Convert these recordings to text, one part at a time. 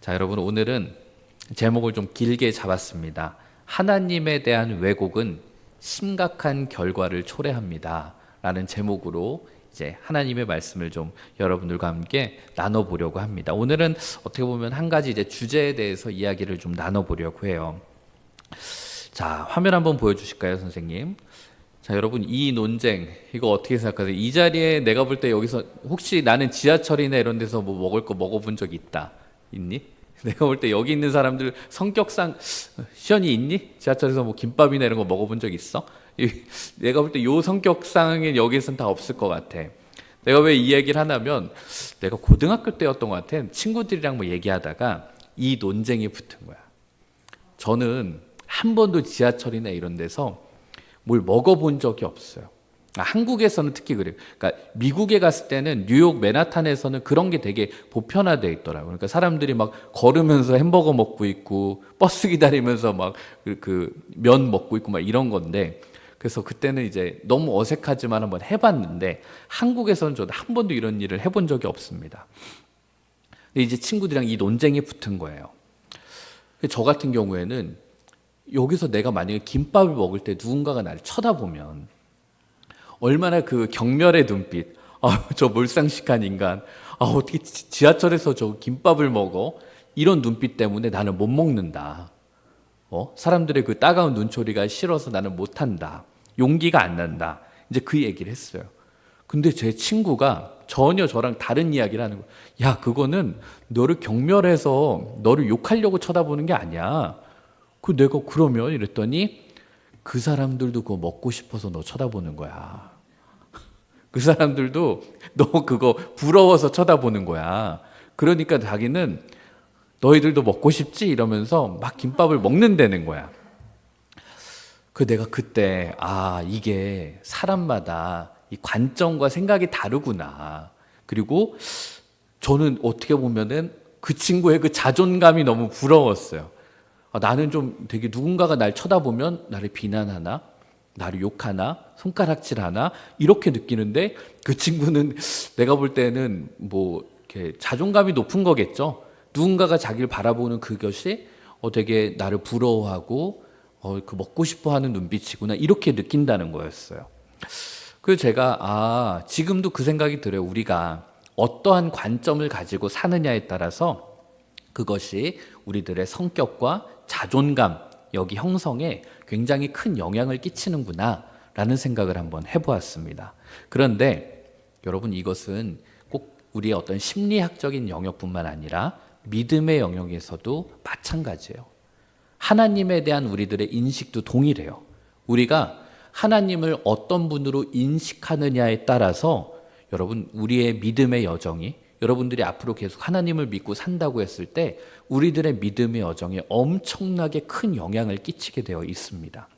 자, 여러분 오늘은 제목을 좀 길게 잡았습니다. 하나님에 대한 왜곡은 심각한 결과를 초래합니다. 라는 제목으로 이제 하나님의 말씀을 좀 여러분들과 함께 나눠 보려고 합니다. 오늘은 어떻게 보면 한 가지 이제 주제에 대해서 이야기를 좀 나눠 보려고 해요. 자, 화면 한번 보여 주실까요, 선생님? 자, 여러분 이 논쟁 이거 어떻게 생각하세요? 이 자리에 내가 볼 때 여기서 혹시 나는 지하철이나 이런 데서 뭐 먹을 거 먹어본 적 있다. 있니? 내가 볼 때 여기 있는 사람들 성격상 시연이 있니? 지하철에서 뭐 김밥이나 이런 거 먹어본 적 있어? 이- 내가 볼 때 요 성격상에 여기서는 다 없을 것 같아. 내가 왜 이 얘기를 하냐면 내가 고등학교 때였던 것 같아. 친구들이랑 뭐 얘기하다가 이 논쟁이 붙은 거야. 저는 한 번도 지하철이나 이런 데서 뭘 먹어본 적이 없어요. 아, 한국에서는 특히 그래요. 그러니까 미국에 갔을 때는 뉴욕 맨하탄에서는 그런 게 되게 보편화돼 있더라고요. 그러니까 사람들이 막 걸으면서 햄버거 먹고 있고 버스 기다리면서 막 그 면 먹고 있고 막 이런 건데 그래서 그때는 이제 너무 어색하지만 한번 해봤는데 한국에서는 저도 한 번도 이런 일을 해본 적이 없습니다. 근데 이제 친구들이랑 이 논쟁이 붙은 거예요. 저 같은 경우에는 여기서 내가 만약에 김밥을 먹을 때 누군가가 나를 쳐다보면 얼마나 그 경멸의 눈빛, 아, 저 몰상식한 인간, 아, 어떻게 지- 지하철에서 저 김밥을 먹어? 이런 눈빛 때문에 나는 못 먹는다. 어? 사람들의 그 따가운 눈초리가 싫어서 나는 못 한다. 용기가 안 난다. 이제 그 얘기를 했어요. 근데 제 친구가 전혀 저랑 다른 이야기를 하는 거야. 야, 그거는 너를 경멸해서 너를 욕하려고 쳐다보는 게 아니야. 그 내가 그러면 이랬더니 그 사람들도 그거 먹고 싶어서 너 쳐다보는 거야. 그 사람들도 너 그거 부러워서 쳐다보는 거야. 그러니까 자기는 너희들도 먹고 싶지 이러면서 막 김밥을 먹는다는 거야. 그 내가 그때 아 이게 사람마다 이 관점과 생각이 다르구나. 그리고 저는 어떻게 보면은 그 친구의 그 자존감이 너무 부러웠어요. 아, 나는 좀 되게 누군가가 날 쳐다보면 나를 비난하나, 나를 욕하나, 손가락질하나 이렇게 느끼는데 그 친구는 내가 볼 때는 뭐 이렇게 자존감이 높은 거겠죠. 누군가가 자기를 바라보는 그것이 어 되게 나를 부러워하고 어 그 먹고 싶어하는 눈빛이구나 이렇게 느낀다는 거였어요. 그래서 제가 아 지금도 그 생각이 들어요. 우리가 어떠한 관점을 가지고 사느냐에 따라서 그것이 우리들의 성격과 자존감 여기 형성에 굉장히 큰 영향을 끼치는구나라는 생각을 한번 해보았습니다. 그런데 여러분 이것은 꼭 우리의 어떤 심리학적인 영역뿐만 아니라 믿음의 영역에서도 마찬가지예요. 하나님에 대한 우리들의 인식도 동일해요. 우리가 하나님을 어떤 분으로 인식하느냐에 따라서 여러분 우리의 믿음의 여정이 여러분들이 앞으로 계속 하나님을 믿고 산다고 했을 때 우리들의 믿음의 여정에 엄청나게 큰 영향을 끼치게 되어 있습니다.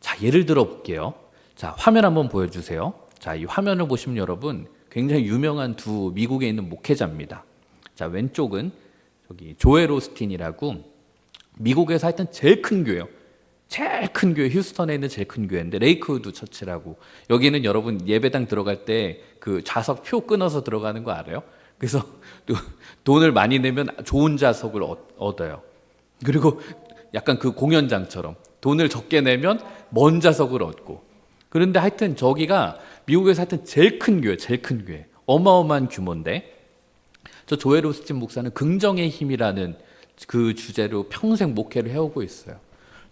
자, 예를 들어 볼게요. 자, 화면 한번 보여주세요. 자, 이 화면을 보시면 여러분 굉장히 유명한 두 미국에 있는 목회자입니다. 자, 왼쪽은 저기 조엘 오스틴이라고 미국에서 하여튼 제일 큰 교회요. 제일 큰 교회 휴스턴에 있는 제일 큰 교회인데 레이크우드 처치라고 여기는 여러분 예배당 들어갈 때 그 좌석 표 끊어서 들어가는 거 알아요? 그래서 또 돈을 많이 내면 좋은 좌석을 얻- 얻어요. 그리고 약간 그 공연장처럼 돈을 적게 내면 먼 좌석을 얻고 그런데 하여튼 저기가 미국에서 하여튼 제일 큰 교회, 제일 큰 교회 어마어마한 규모인데 저 조엘 오스틴 목사는 긍정의 힘이라는 그 주제로 평생 목회를 해오고 있어요.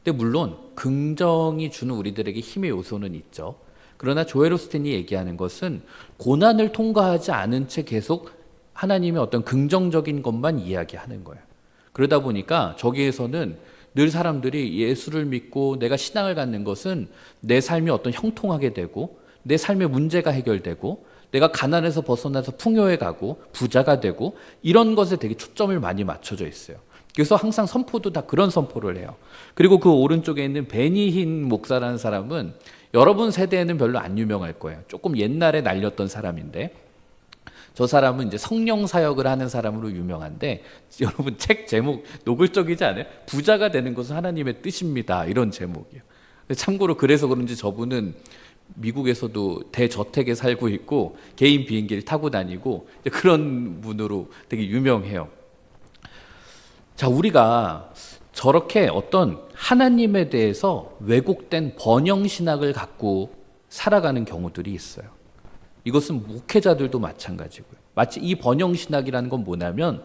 근데 물론 긍정이 주는 우리들에게 힘의 요소는 있죠. 그러나 조엘 오스틴이 얘기하는 것은 고난을 통과하지 않은 채 계속 하나님의 어떤 긍정적인 것만 이야기하는 거예요. 그러다 보니까 저기에서는 늘 사람들이 예수를 믿고 내가 신앙을 갖는 것은 내 삶이 어떤 형통하게 되고 내 삶의 문제가 해결되고 내가 가난에서 벗어나서 풍요에 가고 부자가 되고 이런 것에 되게 초점을 많이 맞춰져 있어요. 그래서 항상 선포도 다 그런 선포를 해요. 그리고 그 오른쪽에 있는 베니힌 목사라는 사람은 여러분 세대에는 별로 안 유명할 거예요. 조금 옛날에 날렸던 사람인데 저 사람은 이제 성령 사역을 하는 사람으로 유명한데 여러분 책 제목 노골적이지 않아요? 부자가 되는 것은 하나님의 뜻입니다. 이런 제목이에요. 참고로 그래서 그런지 저분은 미국에서도 대저택에 살고 있고 개인 비행기를 타고 다니고 그런 분으로 되게 유명해요. 자, 우리가 저렇게 어떤 하나님에 대해서 왜곡된 번영 신학을 갖고 살아가는 경우들이 있어요. 이것은 목회자들도 마찬가지고요. 마치 이 번영 신학이라는 건 뭐냐면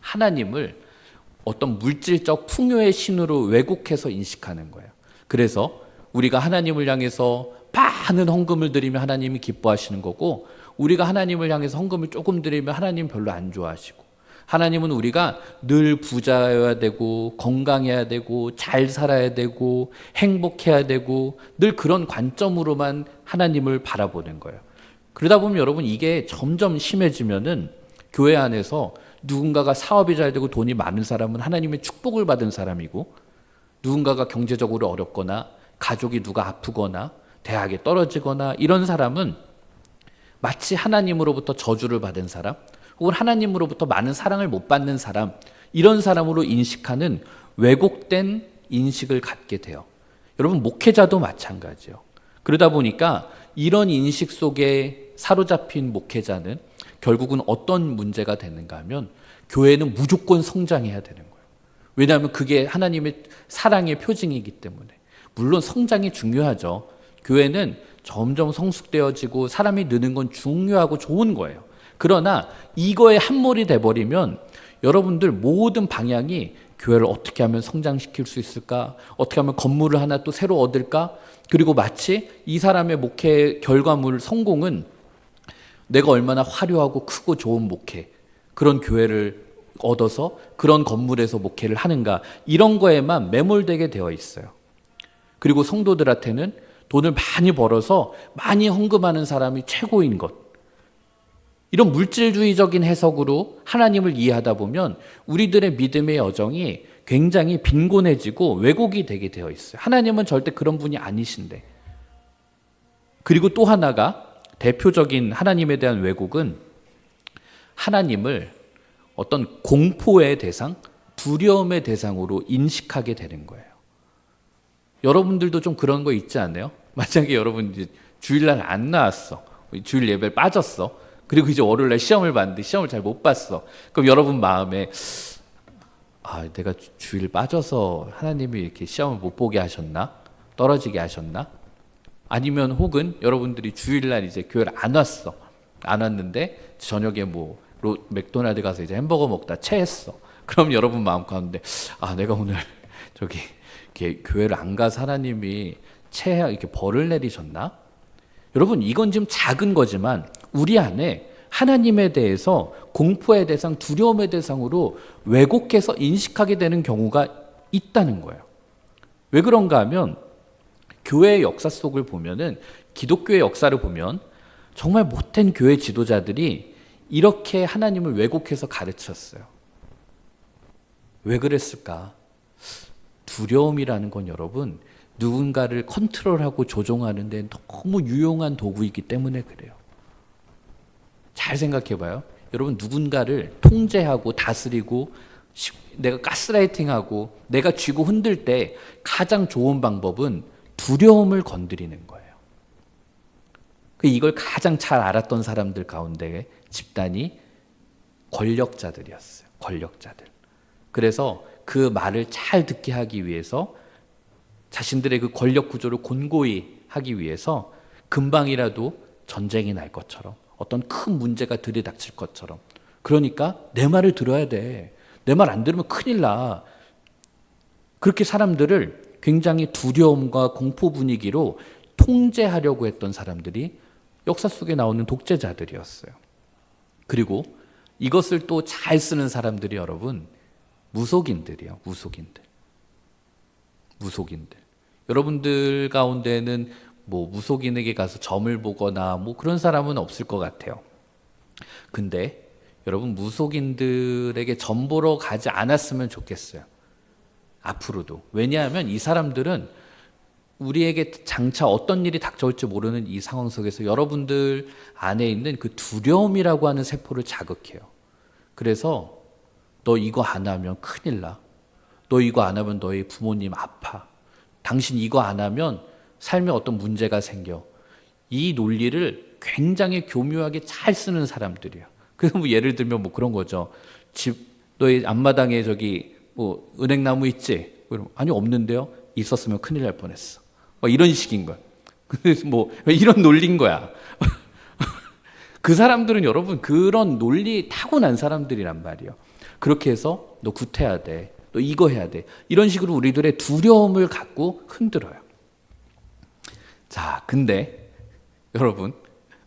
하나님을 어떤 물질적 풍요의 신으로 왜곡해서 인식하는 거예요. 그래서 우리가 하나님을 향해서 많은 헌금을 드리면 하나님이 기뻐하시는 거고 우리가 하나님을 향해서 헌금을 조금 드리면 하나님 별로 안 좋아하시고 하나님은 우리가 늘 부자여야 되고 건강해야 되고 잘 살아야 되고 행복해야 되고 늘 그런 관점으로만 하나님을 바라보는 거예요. 그러다 보면 여러분 이게 점점 심해지면은 교회 안에서 누군가가 사업이 잘 되고 돈이 많은 사람은 하나님의 축복을 받은 사람이고 누군가가 경제적으로 어렵거나 가족이 누가 아프거나 대학에 떨어지거나 이런 사람은 마치 하나님으로부터 저주를 받은 사람 혹은 하나님으로부터 많은 사랑을 못 받는 사람 이런 사람으로 인식하는 왜곡된 인식을 갖게 돼요. 여러분 목회자도 마찬가지요. 그러다 보니까 이런 인식 속에 사로잡힌 목회자는 결국은 어떤 문제가 되는가 하면 교회는 무조건 성장해야 되는 거예요. 왜냐하면 그게 하나님의 사랑의 표징이기 때문에. 물론 성장이 중요하죠. 교회는 점점 성숙되어지고 사람이 느는 건 중요하고 좋은 거예요. 그러나 이거에 함몰이 돼버리면 여러분들 모든 방향이 교회를 어떻게 하면 성장시킬 수 있을까? 어떻게 하면 건물을 하나 또 새로 얻을까? 그리고 마치 이 사람의 목회 결과물 성공은 내가 얼마나 화려하고 크고 좋은 목회, 그런 교회를 얻어서 그런 건물에서 목회를 하는가, 이런 거에만 매몰되게 되어 있어요. 그리고 성도들한테는 돈을 많이 벌어서 많이 헌금하는 사람이 최고인 것. 이런 물질주의적인 해석으로 하나님을 이해하다 보면 우리들의 믿음의 여정이 굉장히 빈곤해지고 왜곡이 되게 되어 있어요. 하나님은 절대 그런 분이 아니신데. 그리고 또 하나가 대표적인 하나님에 대한 왜곡은 하나님을 어떤 공포의 대상, 두려움의 대상으로 인식하게 되는 거예요. 여러분들도 좀 그런 거 있지 않아요? 만약에 여러분 이제 주일날 안 나왔어. 주일 예배를 빠졌어. 그리고 이제 월요일날 시험을 봤는데 시험을 잘 못 봤어. 그럼 여러분 마음에 아, 내가 주- 주일 빠져서 하나님이 이렇게 시험을 못 보게 하셨나? 떨어지게 하셨나? 아니면 혹은 여러분들이 주일날 이제 교회를 안 왔어. 안 왔는데 저녁에 뭐 로, 맥도날드 가서 이제 햄버거 먹다 체했어. 그럼 여러분 마음 가운데 아, 내가 오늘 저기 교회를 안 가서 하나님이 체해 이렇게 벌을 내리셨나? 여러분 이건 지금 작은 거지만 우리 안에 하나님에 대해서 공포의 대상, 두려움의 대상으로 왜곡해서 인식하게 되는 경우가 있다는 거예요. 왜 그런가 하면 교회의 역사 속을 보면은 기독교의 역사를 보면 정말 못된 교회 지도자들이 이렇게 하나님을 왜곡해서 가르쳤어요. 왜 그랬을까? 두려움이라는 건 여러분 누군가를 컨트롤하고 조종하는 데 너무 유용한 도구이기 때문에 그래요. 잘 생각해 봐요. 여러분 누군가를 통제하고 다스리고 시- 내가 가스라이팅하고 내가 쥐고 흔들 때 가장 좋은 방법은 두려움을 건드리는 거예요. 그 이걸 가장 잘 알았던 사람들 가운데 집단이 권력자들이었어요. 권력자들. 그래서 그 말을 잘 듣게 하기 위해서 자신들의 그 권력 구조를 곤고히 하기 위해서 금방이라도 전쟁이 날 것처럼 어떤 큰 문제가 들이닥칠 것처럼 그러니까 내 말을 들어야 돼. 내 말 안 들으면 큰일 나. 그렇게 사람들을 굉장히 두려움과 공포 분위기로 통제하려고 했던 사람들이 역사 속에 나오는 독재자들이었어요. 그리고 이것을 또 잘 쓰는 사람들이 여러분 무속인들이요. 무속인들. 무속인들. 여러분들 가운데는 뭐 무속인에게 가서 점을 보거나 뭐 그런 사람은 없을 것 같아요. 근데 여러분 무속인들에게 점 보러 가지 않았으면 좋겠어요. 앞으로도. 왜냐하면 이 사람들은 우리에게 장차 어떤 일이 닥쳐올지 모르는 이 상황 속에서 여러분들 안에 있는 그 두려움이라고 하는 세포를 자극해요. 그래서 너 이거 안 하면 큰일 나. 너 이거 안 하면 너희 부모님 아파. 당신 이거 안 하면 삶에 어떤 문제가 생겨. 이 논리를 굉장히 교묘하게 잘 쓰는 사람들이에요. 그래서 뭐 예를 들면 뭐 그런 거죠. 집 너희 앞마당에 저기 뭐 은행나무 있지? 아니 없는데요. 있었으면 큰일 날 뻔했어. 뭐 이런 식인 거야. 그래서 뭐 이런 논리인 거야. 그 사람들은 여러분 그런 논리 타고난 사람들이란 말이에요. 그렇게 해서 너 구태야 돼. 너 이거 해야 돼. 이런 식으로 우리들의 두려움을 갖고 흔들어요. 자, 근데 여러분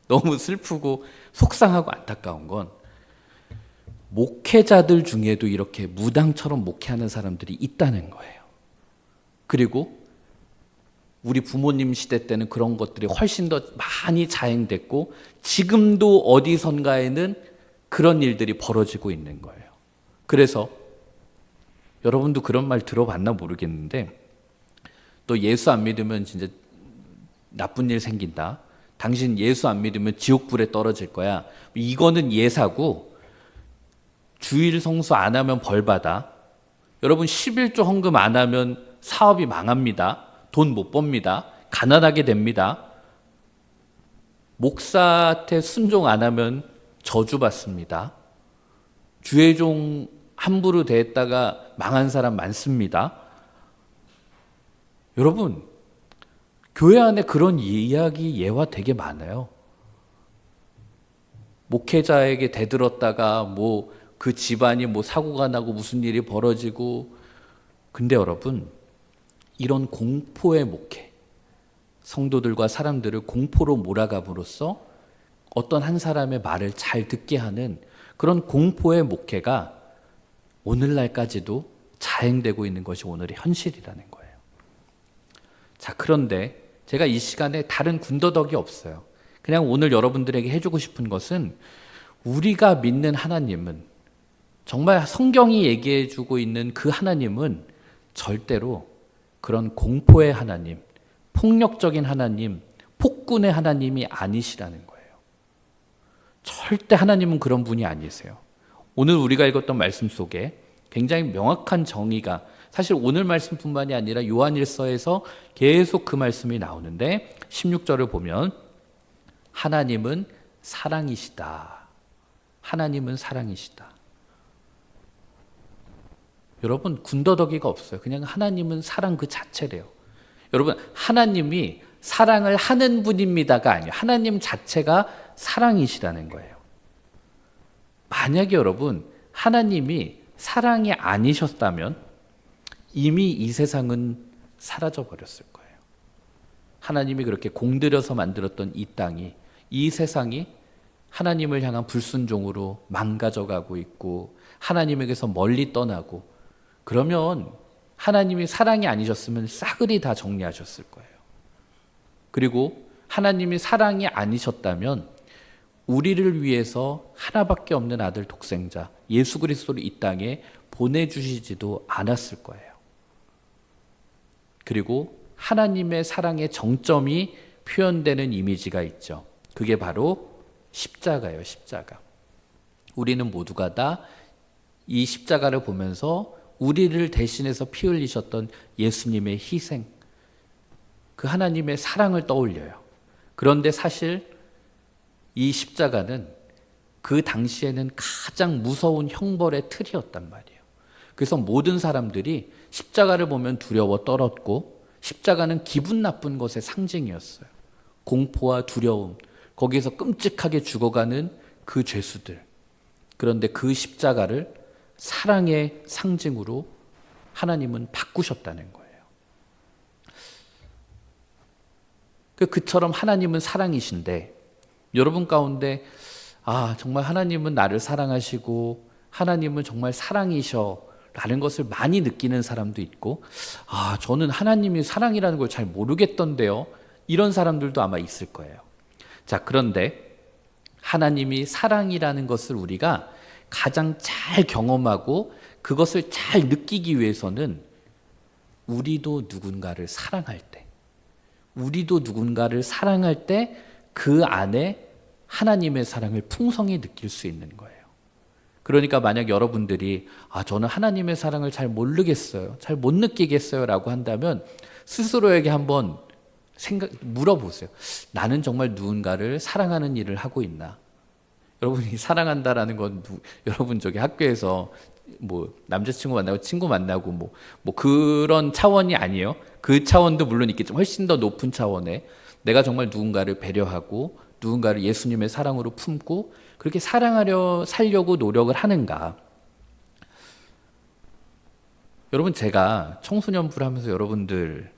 너무 슬프고 속상하고 안타까운 건 목회자들 중에도 이렇게 무당처럼 목회하는 사람들이 있다는 거예요. 그리고 우리 부모님 시대 때는 그런 것들이 훨씬 더 많이 자행됐고 지금도 어디선가에는 그런 일들이 벌어지고 있는 거예요. 그래서 여러분도 그런 말 들어봤나 모르겠는데 또 예수 안 믿으면 진짜 나쁜 일 생긴다. 당신 예수 안 믿으면 지옥불에 떨어질 거야. 이거는 예사고 주일 성수 안 하면 벌 받아. 여러분 11조 헌금 안 하면 사업이 망합니다. 돈 못 법니다. 가난하게 됩니다. 목사한테 순종 안 하면 저주받습니다. 주의 종 함부로 대했다가 망한 사람 많습니다. 여러분, 교회 안에 그런 이야기 예화 되게 많아요. 목회자에게 대들었다가 뭐 그 집안이 뭐 사고가 나고 무슨 일이 벌어지고 근데 여러분 이런 공포의 목회 성도들과 사람들을 공포로 몰아감으로써 어떤 한 사람의 말을 잘 듣게 하는 그런 공포의 목회가 오늘날까지도 자행되고 있는 것이 오늘의 현실이라는 거예요. 자, 그런데 제가 이 시간에 다른 군더더기 없어요. 그냥 오늘 여러분들에게 해주고 싶은 것은 우리가 믿는 하나님은 정말 성경이 얘기해주고 있는 그 하나님은 절대로 그런 공포의 하나님, 폭력적인 하나님, 폭군의 하나님이 아니시라는 거예요. 절대 하나님은 그런 분이 아니세요. 오늘 우리가 읽었던 말씀 속에 굉장히 명확한 정의가 사실 오늘 말씀뿐만이 아니라 요한일서에서 계속 그 말씀이 나오는데 16절을 보면 하나님은 사랑이시다. 하나님은 사랑이시다. 여러분 군더더기가 없어요. 그냥 하나님은 사랑 그 자체래요. 여러분 하나님이 사랑을 하는 분입니다가 아니에요. 하나님 자체가 사랑이시라는 거예요. 만약에 여러분 하나님이 사랑이 아니셨다면 이미 이 세상은 사라져 버렸을 거예요. 하나님이 그렇게 공들여서 만들었던 이 땅이 이 세상이 하나님을 향한 불순종으로 망가져 가고 있고 하나님에게서 멀리 떠나고 그러면 하나님이 사랑이 아니셨으면 싸그리 다 정리하셨을 거예요. 그리고 하나님이 사랑이 아니셨다면 우리를 위해서 하나밖에 없는 아들 독생자 예수 그리스도를 이 땅에 보내주시지도 않았을 거예요. 그리고 하나님의 사랑의 정점이 표현되는 이미지가 있죠. 그게 바로 십자가예요, 십자가. 우리는 모두가 다 이 십자가를 보면서 우리를 대신해서 피 흘리셨던 예수님의 희생, 그 하나님의 사랑을 떠올려요. 그런데 사실 이 십자가는 그 당시에는 가장 무서운 형벌의 틀이었단 말이에요. 그래서 모든 사람들이 십자가를 보면 두려워 떨었고 십자가는 기분 나쁜 것의 상징이었어요. 공포와 두려움, 거기에서 끔찍하게 죽어가는 그 죄수들. 그런데 그 십자가를 사랑의 상징으로 하나님은 바꾸셨다는 거예요. 그 그처럼 하나님은 사랑이신데 여러분 가운데 아, 정말 하나님은 나를 사랑하시고 하나님은 정말 사랑이셔. 라는 것을 많이 느끼는 사람도 있고, 아, 저는 하나님이 사랑이라는 걸 잘 모르겠던데요. 이런 사람들도 아마 있을 거예요. 자, 그런데 하나님이 사랑이라는 것을 우리가 가장 잘 경험하고 그것을 잘 느끼기 위해서는 우리도 누군가를 사랑할 때, 우리도 누군가를 사랑할 때 그 안에 하나님의 사랑을 풍성히 느낄 수 있는 거예요. 그러니까 만약 여러분들이 아 저는 하나님의 사랑을 잘 모르겠어요. 잘 못 느끼겠어요라고 한다면 스스로에게 한번 생각 물어보세요. 나는 정말 누군가를 사랑하는 일을 하고 있나? 여러분이 사랑한다라는 건 누, 여러분 저기 학교에서 뭐 남자친구 만나고 친구 만나고 뭐뭐 그런 차원이 아니에요. 그 차원도 물론 있겠지만 훨씬 더 높은 차원에 내가 정말 누군가를 배려하고 누군가를 예수님의 사랑으로 품고 그렇게 사랑하려 살려고 노력을 하는가? 여러분 제가 청소년부를 하면서 여러분들에게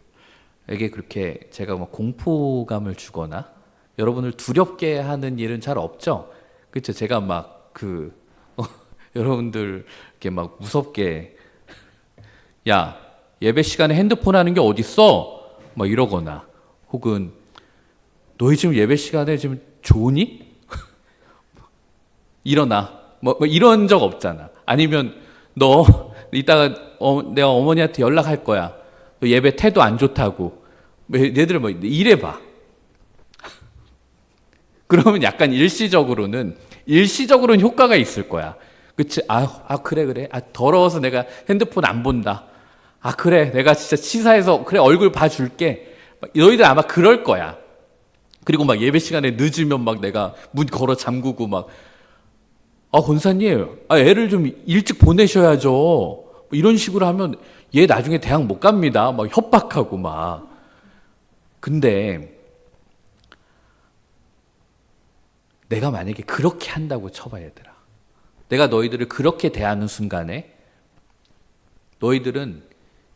그렇게 제가 뭐 공포감을 주거나 여러분을 두렵게 하는 일은 잘 없죠. 그렇죠. 제가 막그 여러분들 이렇게 막 무섭게 야 예배 시간에 핸드폰 하는 게 어딨어? 막 이러거나 혹은 너희 지금 예배 시간에 지금 좋니? 일어나 뭐, 뭐 이런 적 없잖아. 아니면 너 이따가 어, 내가 어머니한테 연락할 거야. 너 예배 태도 안 좋다고. 뭐 얘들 뭐 이래 봐. 그러면 약간 일시적으로는 일시적으로는 효과가 있을 거야. 그치? 아, 아 그래 그래. 아 더러워서 내가 핸드폰 안 본다. 아 그래 내가 진짜 치사해서 그래 얼굴 봐줄게. 막 너희들 아마 그럴 거야. 그리고 막 예배 시간에 늦으면 막 내가 문 걸어 잠그고 막 아, 권사님, 아, 애를 좀 일찍 보내셔야죠. 뭐 이런 식으로 하면 얘 나중에 대학 못 갑니다. 막 협박하고 막. 근데 내가 만약에 그렇게 한다고 쳐봐, 얘들아. 내가 너희들을 그렇게 대하는 순간에 너희들은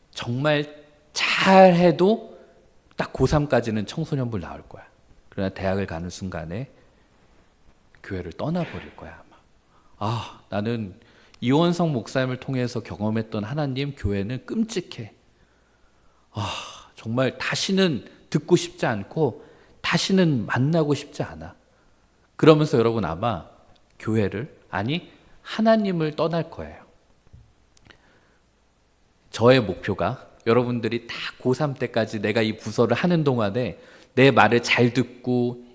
정말 잘 해도 딱 고3까지는 청소년부 나올 거야. 그러나 대학을 가는 순간에 교회를 떠나버릴 거야, 아, 나는 이원성 목사님을 통해서 경험했던 하나님 교회는 끔찍해. 아, 정말 다시는 듣고 싶지 않고 다시는 만나고 싶지 않아. 그러면서 여러분 아마 교회를 아니 하나님을 떠날 거예요. 저의 목표가 여러분들이 다 고3 때까지 내가 이 부서를 하는 동안에 내 말을 잘 듣고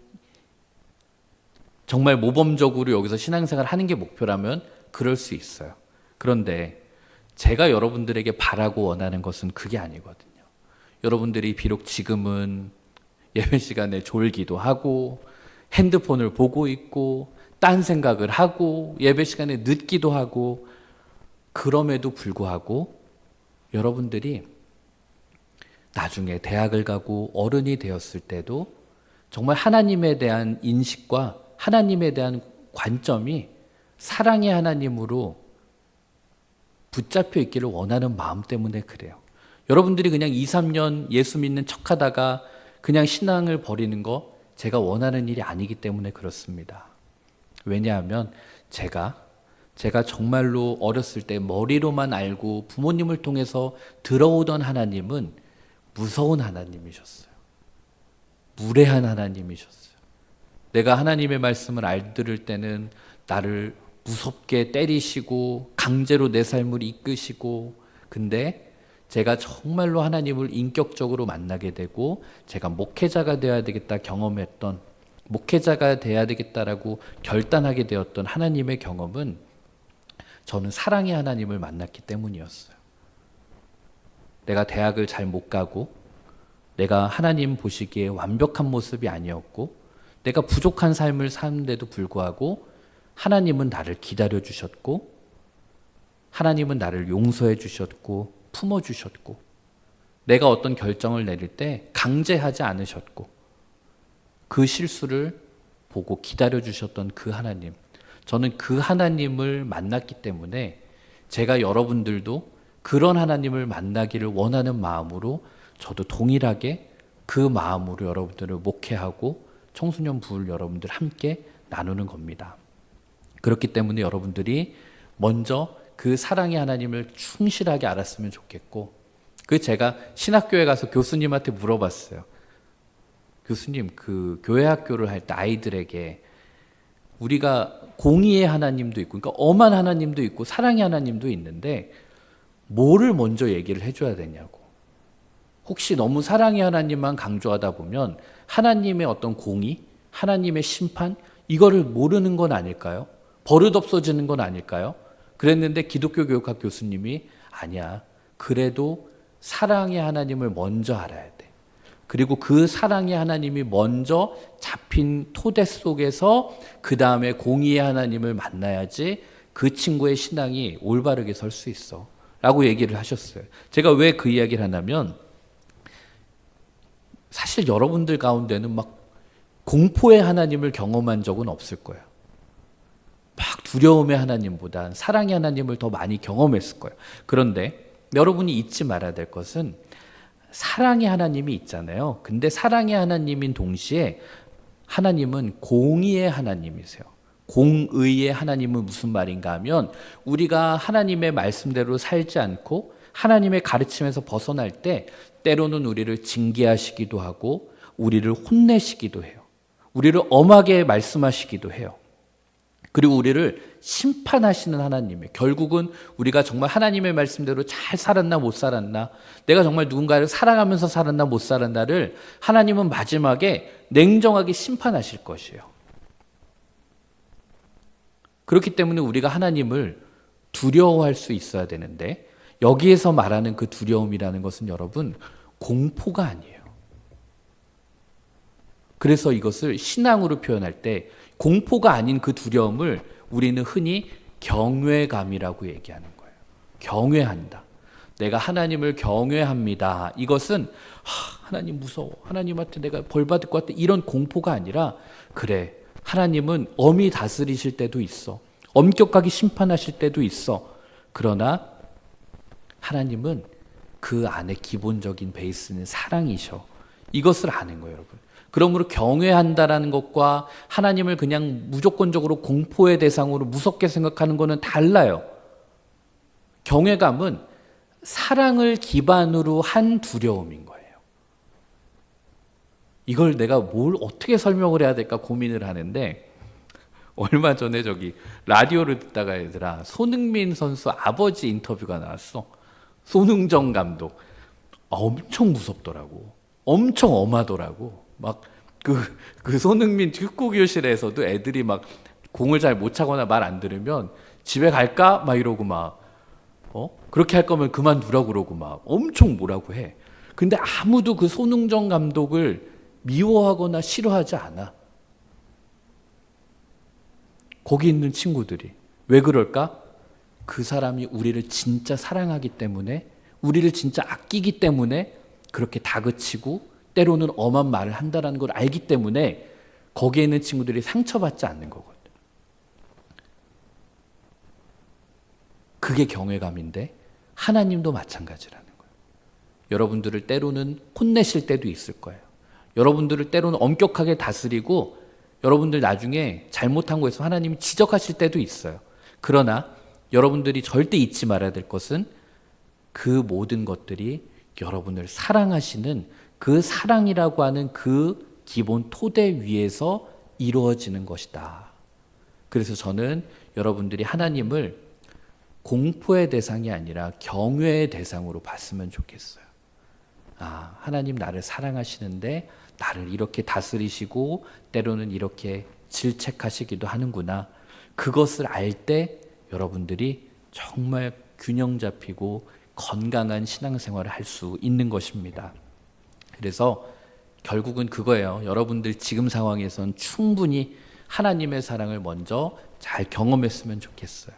정말 모범적으로 여기서 신앙생활 하는 게 목표라면 그럴 수 있어요. 그런데 제가 여러분들에게 바라고 원하는 것은 그게 아니거든요. 여러분들이 비록 지금은 예배 시간에 졸기도 하고 핸드폰을 보고 있고 딴 생각을 하고 예배 시간에 늦기도 하고 그럼에도 불구하고 여러분들이 나중에 대학을 가고 어른이 되었을 때도 정말 하나님에 대한 인식과 하나님에 대한 관점이 사랑의 하나님으로 붙잡혀 있기를 원하는 마음 때문에 그래요. 여러분들이 그냥 2, 3년 예수 믿는 척 하다가 그냥 신앙을 버리는 거 제가 원하는 일이 아니기 때문에 그렇습니다. 왜냐하면 제가 제가 정말로 어렸을 때 머리로만 알고 부모님을 통해서 들어오던 하나님은 무서운 하나님이셨어요. 무례한 하나님이셨어요. 내가 하나님의 말씀을 알들을 때는 나를 무섭게 때리시고 강제로 내 삶을 이끄시고 근데 제가 정말로 하나님을 인격적으로 만나게 되고 제가 목회자가 되어야 되겠다 경험했던 목회자가 돼야 되겠다라고 결단하게 되었던 하나님의 경험은 저는 사랑의 하나님을 만났기 때문이었어요. 내가 대학을 잘 못 가고 내가 하나님 보시기에 완벽한 모습이 아니었고 내가 부족한 삶을 사는데도 불구하고 하나님은 나를 기다려 주셨고 하나님은 나를 용서해 주셨고 품어 주셨고 내가 어떤 결정을 내릴 때 강제하지 않으셨고 그 실수를 보고 기다려 주셨던 그 하나님. 저는 그 하나님을 만났기 때문에 제가 여러분들도 그런 하나님을 만나기를 원하는 마음으로 저도 동일하게 그 마음으로 여러분들을 목회하고 청소년 부를 여러분들 함께 나누는 겁니다. 그렇기 때문에 여러분들이 먼저 그 사랑의 하나님을 충실하게 알았으면 좋겠고, 그 제가 신학교에 가서 교수님한테 물어봤어요. 교수님, 그 교회 학교를 할 때 아이들에게 우리가 공의의 하나님도 있고, 그러니까 엄한 하나님도 있고, 사랑의 하나님도 있는데, 뭐를 먼저 얘기를 해줘야 되냐고. 혹시 너무 사랑의 하나님만 강조하다 보면 하나님의 어떤 공의, 하나님의 심판, 이거를 모르는 건 아닐까요? 버릇 없어지는 건 아닐까요? 그랬는데 기독교 교육학 교수님이 아니야. 그래도 사랑의 하나님을 먼저 알아야 돼. 그리고 그 사랑의 하나님이 먼저 잡힌 토대 속에서 그 다음에 공의의 하나님을 만나야지 그 친구의 신앙이 올바르게 설 수 있어. 라고 얘기를 하셨어요. 제가 왜 그 이야기를 하냐면 사실 여러분들 가운데는 막 공포의 하나님을 경험한 적은 없을 거예요. 막 두려움의 하나님보다 사랑의 하나님을 더 많이 경험했을 거예요. 그런데 여러분이 잊지 말아야 될 것은 사랑의 하나님이 있잖아요. 근데 사랑의 하나님인 동시에 하나님은 공의의 하나님이세요. 공의의 하나님은 무슨 말인가 하면 우리가 하나님의 말씀대로 살지 않고 하나님의 가르침에서 벗어날 때 때로는 우리를 징계하시기도 하고 우리를 혼내시기도 해요. 우리를 엄하게 말씀하시기도 해요. 그리고 우리를 심판하시는 하나님이에요. 결국은 우리가 정말 하나님의 말씀대로 잘 살았나 못 살았나, 내가 정말 누군가를 사랑하면서 살았나 못 살았나를 하나님은 마지막에 냉정하게 심판하실 것이에요. 그렇기 때문에 우리가 하나님을 두려워할 수 있어야 되는데 여기에서 말하는 그 두려움이라는 것은 여러분 공포가 아니에요. 그래서 이것을 신앙으로 표현할 때 공포가 아닌 그 두려움을 우리는 흔히 경외감이라고 얘기하는 거예요. 경외한다. 내가 하나님을 경외합니다. 이것은 하, 하나님 무서워. 하나님한테 내가 벌 받을 것 같아. 이런 공포가 아니라 그래. 하나님은 엄히 다스리실 때도 있어. 엄격하게 심판하실 때도 있어. 그러나 하나님은 그 안에 기본적인 베이스는 사랑이셔. 이것을 아는 거예요, 여러분. 그러므로 경외한다라는 것과 하나님을 그냥 무조건적으로 공포의 대상으로 무섭게 생각하는 것은 달라요. 경외감은 사랑을 기반으로 한 두려움인 거예요. 이걸 내가 뭘 어떻게 설명을 해야 될까 고민을 하는데 얼마 전에 저기 라디오를 듣다가 얘들아 손흥민 선수 아버지 인터뷰가 나왔어. 손흥정 감독 엄청 무섭더라고. 엄청 엄하더라고. 막 그 그 손흥민 축구 교실에서도 애들이 막 공을 잘 못 차거나 말 안 들으면 집에 갈까 막 이러고 막 어? 그렇게 할 거면 그만두라고 그러고 막 엄청 뭐라고 해. 근데 아무도 그 손흥정 감독을 미워하거나 싫어하지 않아. 거기 있는 친구들이. 왜 그럴까? 그 사람이 우리를 진짜 사랑하기 때문에, 우리를 진짜 아끼기 때문에 그렇게 다그치고 때로는 엄한 말을 한다는 걸 알기 때문에 거기에 있는 친구들이 상처받지 않는 거거든. 그게 경외감인데 하나님도 마찬가지라는 거예요. 여러분들을 때로는 혼내실 때도 있을 거예요. 여러분들을 때로는 엄격하게 다스리고 여러분들 나중에 잘못한 거에서 하나님이 지적하실 때도 있어요. 그러나 여러분들이 절대 잊지 말아야 될 것은 그 모든 것들이 여러분을 사랑하시는 그 사랑이라고 하는 그 기본 토대 위에서 이루어지는 것이다. 그래서 저는 여러분들이 하나님을 공포의 대상이 아니라 경외의 대상으로 봤으면 좋겠어요. 아, 하나님 나를 사랑하시는데 나를 이렇게 다스리시고 때로는 이렇게 질책하시기도 하는구나. 그것을 알 때 여러분들이 정말 균형 잡히고 건강한 신앙생활을 할 수 있는 것입니다. 그래서 결국은 그거예요. 여러분들 지금 상황에선 충분히 하나님의 사랑을 먼저 잘 경험했으면 좋겠어요.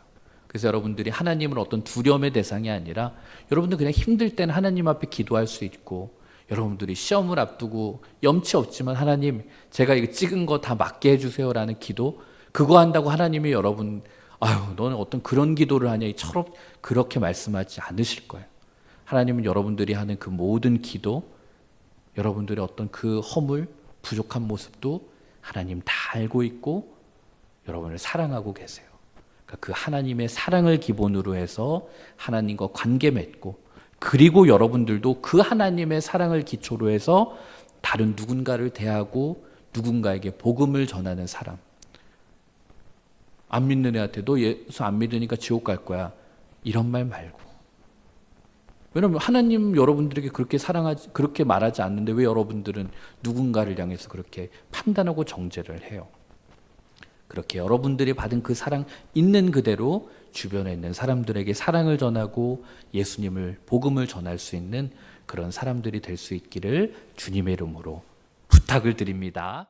그래서 여러분들이 하나님을 어떤 두려움의 대상이 아니라 여러분들 그냥 힘들 때는 하나님 앞에 기도할 수 있고 여러분들이 시험을 앞두고 염치 없지만 하나님 제가 이거 찍은 거 다 맞게 해주세요라는 기도 그거 한다고 하나님이 여러분 아유 너는 어떤 그런 기도를 하냐 이처럼 그렇게 말씀하지 않으실 거예요. 하나님은 여러분들이 하는 그 모든 기도 여러분들의 어떤 그 허물 부족한 모습도 하나님 다 알고 있고 여러분을 사랑하고 계세요. 그러니까 그 하나님의 사랑을 기본으로 해서 하나님과 관계 맺고 그리고 여러분들도 그 하나님의 사랑을 기초로 해서 다른 누군가를 대하고 누군가에게 복음을 전하는 사람. 안 믿는 애한테 너 예수 안 믿으니까 지옥 갈 거야. 이런 말 말고. 왜냐하면 하나님 여러분들에게 그렇게 사랑하지 그렇게 말하지 않는데 왜 여러분들은 누군가를 향해서 그렇게 판단하고 정죄를 해요? 그렇게 여러분들이 받은 그 사랑 있는 그대로 주변에 있는 사람들에게 사랑을 전하고 예수님을 복음을 전할 수 있는 그런 사람들이 될 수 있기를 주님의 이름으로 부탁을 드립니다.